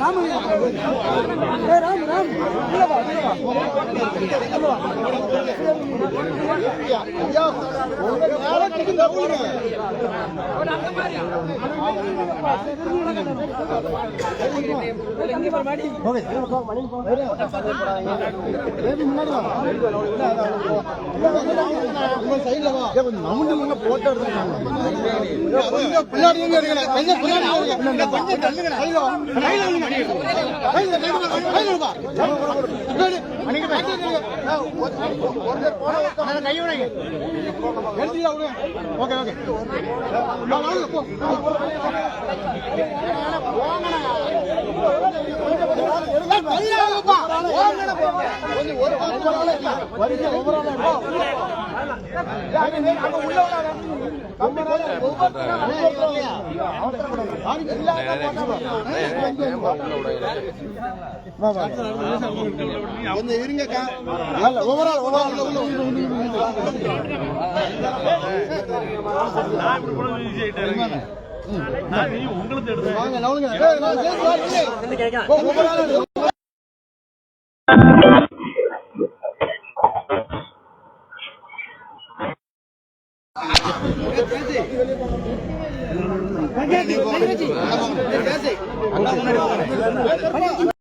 ராம இருங்கக்கா இல்ல overall overall வாங்க நவுலுங்க ஏய், நான் உங்களுக்கு